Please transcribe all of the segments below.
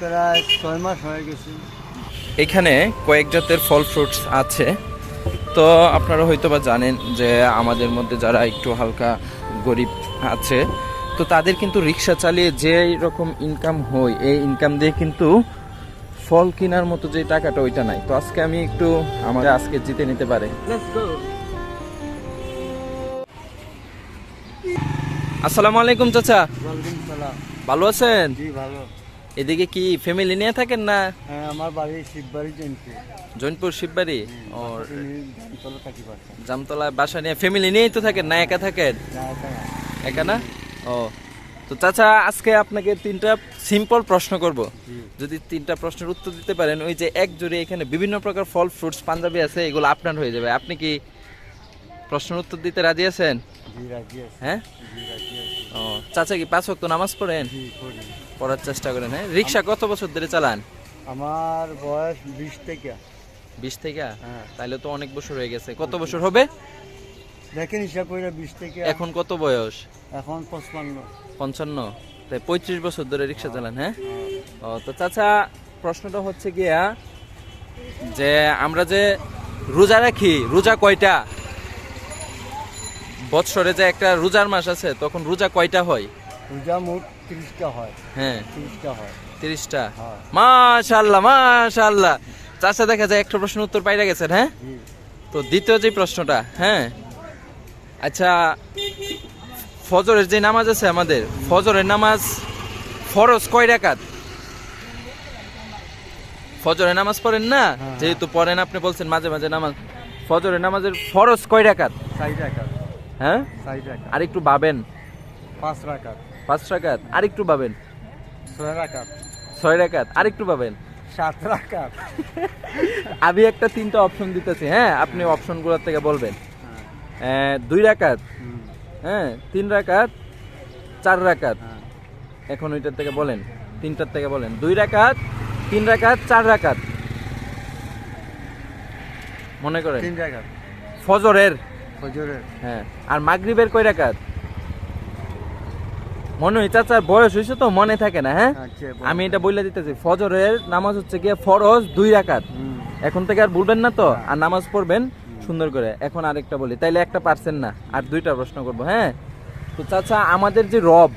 প্রায় ছয় মাস হয়ে গেছে। এখানে কয়েক জাতের ফল ফ্রুটস আছে। তো আপনারা হয়তো বা জানেন যে আমাদের মধ্যে যারা একটু হালকা গরিব আছে তো তাদের কিন্তু রিক্সা চালিয়ে যে রকম ইনকাম হয় এই ইনকাম দিয়ে কিন্তু ফল কেনার মতো যে টাকাটা ওইটা নাই। তো আজকে আমি একটু আমার আজকে জিতে নিতে পারে। আসসালামু আলাইকুম চাচা। ভালো আছেন? জি ভালো। এদিকে কি ফ্যামিলি নিয়ে থাকেন না? হ্যাঁ আমার বাড়ি শিববাড়ি জৈনপুর। শিববাড়ি? ও জামতলা বাসা। নিয়ে ফ্যামিলি নিয়েই তো থাকেন না একা থাকেন? একা না। ও তো চাচা আজকে আপনাকে তিনটা সিম্পল প্রশ্ন করব। যদি তিনটা প্রশ্নের উত্তর দিতে পারেন ওই যে এক জুড়ে এখানে বিভিন্ন প্রকার ফল ফ্রুটস পাঞ্জাবি আছে এগুলো আপনার হয়ে যাবে। আপনি কি প্রশ্নের উত্তর দিতে রাজি আছেন? জি রাজি আছে। হ্যাঁ? জি রাজি আছে। ও চাচা কি পাঁচ ওয়াক্ত নামাজ পড়েন? পড়ার চেষ্টা করেন হ্যাঁ? রিক্সা কত বছর ধরে চালান? আমার বয়স বিশ থেকে। বিশ থেকে? হ্যাঁ। তাইলে তো অনেক বছর হয়ে গেছে। কত বছর হবে? দেখেন হিসাব করে বিশ থেকে। এখন কত বয়স? এখন পঁচপান্ন। পঞ্চান্ন। তাই পঁয়ত্রিশ বছর ধরে রিক্সা চালান হ্যাঁ। ও তো চাচা প্রশ্নটা হচ্ছে গিয়া যে আমরা যে রোজা রাখি রোজা কয়টা? বৎসরে যে একটা রোজার মাস আছে তখন রোজা কয়টা হয়? রোজা মোট তিরিশটা হয়। হ্যাঁ। তিরিশটা তিরিশটা? মাশাল্লাহ মাশাল্লাহ চাচা দেখা যায় একটা প্রশ্ন উত্তর পাইরা গেছেন হ্যাঁ? তো দ্বিতীয় যে প্রশ্নটা হ্যাঁ? আচ্ছা ফজরের যে নামাজ আছে আমাদের ফজরের নামাজ ফরজ কয় রাকাত? ফজরের নামাজ পড়েন না? হ্যাঁ। যেহেতু পড়েন আপনি বলছেন মাঝে মাঝে নামাজ ফজরের নামাজের ফরজ কয় রাকাত? হ্যাঁ? আর একটু ভাবেন। পাঁচ টাকা পাঁচ রাকাত আর একটু ভাবেন ছয় টাকা ছয় রাকাত আর একটু ভাবেন সাত টাকা আমি একটা তিনটা অপশন দিতেছি হ্যাঁ? আপনি অপশনগুলোর থেকে বলবেন। আহ, দুই রাকাত হ্যাঁ? তিন রাকাত চার রাকাত। হ্যাঁ। এখন ওইটার থেকে বলেন তিনটার থেকে বলেন। দুই রাকাত তিন রাকাত চার রাকাত। মনে করেন? তিন টাকা ফজরের। ফজরের। হ্যাঁ। আর মাগরিবের কয় রাকাত? মনে হয় চাচার বয়স হয়েছে তো মনে থাকে না হ্যাঁ? আচ্ছা, আমি এটা বলে দিতেছি ফজরের নামাজ হচ্ছে গিয়ে ফরজ দুই রাকাত। এখন থেকে আর বলবেন না তো আর নামাজ পড়বেন সুন্দর করে। এখন আরেকটা বলি তাইলে একটা পারছেন না আর দুইটা প্রশ্ন করব হ্যাঁ? তো চাচা আমাদের যে রব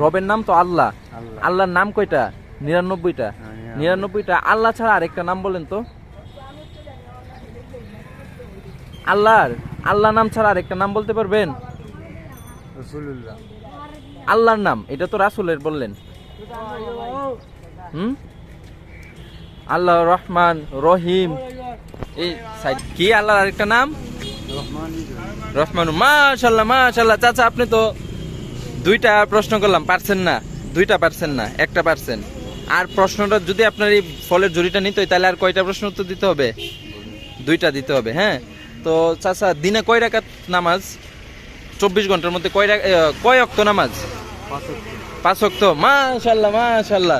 রবের নাম তো আল্লাহ। আল্লাহ। আল্লাহর নাম কয়টা? নিরানব্বইটা। হ্যাঁ, নিরানব্বইটা আল্লাহ ছাড়া আরেকটা নাম বলেন তো। আল্লাহর আল্লাহ নাম ছাড়া আরেকটা নাম বলতে পারবেন? রসুল্লাহ আল্লাহর নাম, এটা তো রাসুলের বললেন। হুম? আল্লাহ রহমান, রহিম। এই সাইড, কি আল্লাহর আরেকটা নাম? রহমান মাশাল্লাহ মাশাল্লাহ চাচা, আপনি তো দুইটা প্রশ্ন করলাম, পারছেন না? দুইটা পারছেন না, একটা পারছেন। আর প্রশ্নটা যদি আপনার এই ফলের জুড়িটা নিতে তাহলে আর কয়টা প্রশ্ন উত্তর দিতে হবে? দুইটা দিতে হবে হ্যাঁ? তো চাচা, দিনে কয় রাকাত নামাজ? চব্বিশ ঘণ্টার মধ্যে কয় কয় অক্ত নামাজ? পাঁচ অক্ত। মাশাল্লাহ মাশাল্লাহ।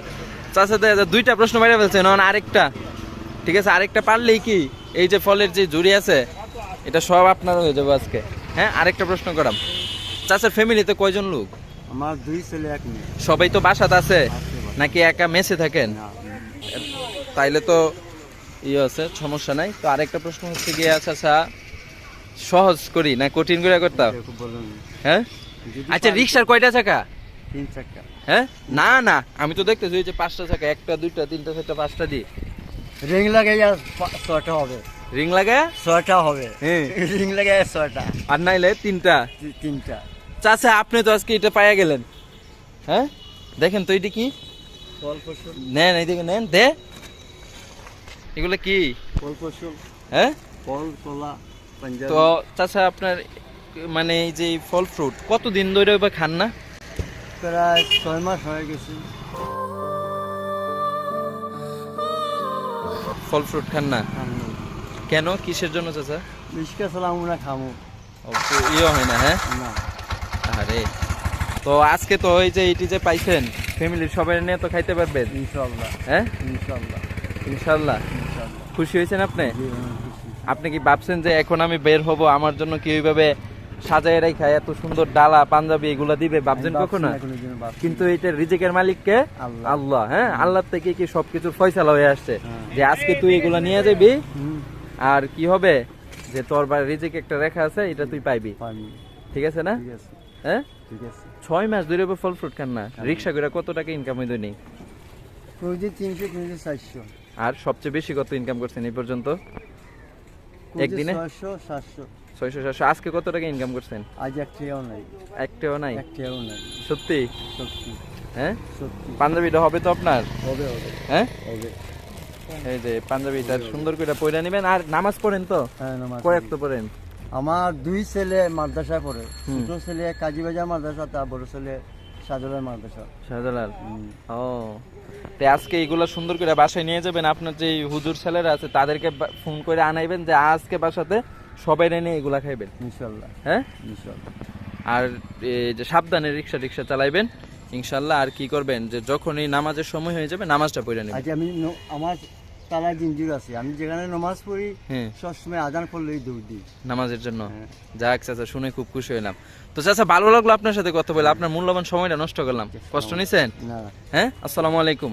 চাচা দাদা দুইটা প্রশ্ন বাইরে ফেলছেন এখন আরেকটা। ঠিক আছে আরেকটা পারলেই কি? এই যে ফলের যে জুড়ি আছে এটা সব আপনার হয়ে যাবে আজকে। হ্যাঁ আরেকটা প্রশ্ন করাম। চাচার ফ্যামিলিতে কয়জন লোক? আমার দুই ছেলে এক মেয়ে। সবাই তো বাসাতে আছে? নাকি একা মেসে থাকেন? তাইলে তো ইয়ে আছে সমস্যা নাই। তো আরেকটা প্রশ্ন হচ্ছে গিয়ে চাচা সহজ করি না কঠিন করে করতাম? হ্যাঁ? আচ্ছা রিক্সার কয়টা চাকা? তিন চাকা। হ্যাঁ? না না আমি তো দেখতেছি ওই যে পাঁচটা চাকা একটা দুইটা তিনটা চারটা পাঁচটা দিয়ে। রিং লাগাই আর পা- ছয়টা হবে। রিং লাগা ছয়টা হবে। হ্যাঁ। রিং লাগাই আর ছয়টা। আর নাইলে তিনটা। তিনটা। চাচা আপনি তো আজকে এটা পাইয়া গেলেন। হ্যাঁ? দেখেন তো এটা কি? নেন এইদিকে নেন দে। এগুলো কি? ফল ফসল হ্যাঁ? ফল কলা তো চাচা আপনার মানে এই যে ফল ফ্রুট কতদিন ধরে খান না? প্রায় ছয় মাস হয়ে গেছে। ফল ফ্রুট খান না? কেন? কিসের জন্য চাচা? রিক্সা চালামু না খামু ইয়ে হয় না হ্যাঁ? আরে তো আজকে তো ওই যে এটি যে পাইছেন ফ্যামিলির সবাই নিয়ে তো খাইতে পারবেন? ইনশাল্লাহ হ্যাঁ? ইনশাল্লাহ ইনশাল্লাহ খুশি হয়েছেন আপনি। আপনি কি ভাবছেন যে এখন আমি বের হব? আমার জন্য কি ওইভাবে সাজায় রেখা এত সুন্দর ডালা পাঞ্জাবি এগুলা দিবে ভাবছেন কখনো? কিন্তু। এটা রিজিকের মালিককে আল্লাহ। আল্লাহ হ্যাঁ? আল্লাহ থেকে কি সবকিছু ফয়সালা হয়ে আসছে? হ্যাঁ। যে আজকে তুই এগুলা নিয়ে যাবি আর কি হবে? যে তোর বা রিজিক একটা রেখা আছে এটা তুই পাইবি। ঠিক আছে না? হ্যাঁ? ঠিক আছে। ছয় মাস ধরে ফল ফ্রুট খান না। রিক্সা করে কত টাকা ইনকাম হইতো নেই আর সবচেয়ে বেশি কত ইনকাম করছেন এই পর্যন্ত? একদিনে? ছয়শো সাতশো। ছয়শো সাতশো। আজকে কত টাকা ইনকাম করছেন? আজ নাই। একটাও নাই? নাই। সত্যি? সত্যি। হ্যাঁ? সত্যি। পাঞ্জাবিটা হবে তো আপনার? হবে হবে। হ্যাঁ? হবে। এই যে পাঞ্জাবিটা সুন্দর করে পয়রা নেবেন। আর নামাজ পড়েন তো? হ্যাঁ নামাজ কয়েক তো পড়েন? আমার দুই ছেলে মাদ্রাসায় পড়ে। ছোট ছেলে কাজীবাজার মাদ্রাসা তার বড় ছেলে সাজলার মাদ্রাসা। শাহজালাল? ও। তো আজকে এগুলো সুন্দর করে বাসায় নিয়ে যাবেন। আপনার যে হুজুর ছেলেরা আছে তাদেরকে ফোন করে আনাইবেন যে আজকে বাসাতে সবাই এনে এগুলা খাইবেন? ইনশাল্লাহ হ্যাঁ? ইনশাল্লাহ আর যে সাবধানে রিক্সা টিক্সা চালাইবেন ইনশাল্লাহ আর কি করবেন? যে যখনই নামাজের সময় হয়ে যাবে নামাজটা পড়ে নেবেন। আজ আমি আমার তালা জিঞ্জির আছে। আমি যেখানে নামাজ পড়ি হ্যাঁ। সবসময় আজান করলেই দৌড় দিই। নামাজের জন্য? হ্যাঁ। যাক চাচা শুনে খুব খুশি হলাম তো চাচা ভালো লাগল আপনার সাথে কথা বলে। আপনার মূল্যবান সময়টা নষ্ট করলাম। কষ্ট নিছেন? না। হ্যাঁ? আসসালামু আলাইকুম।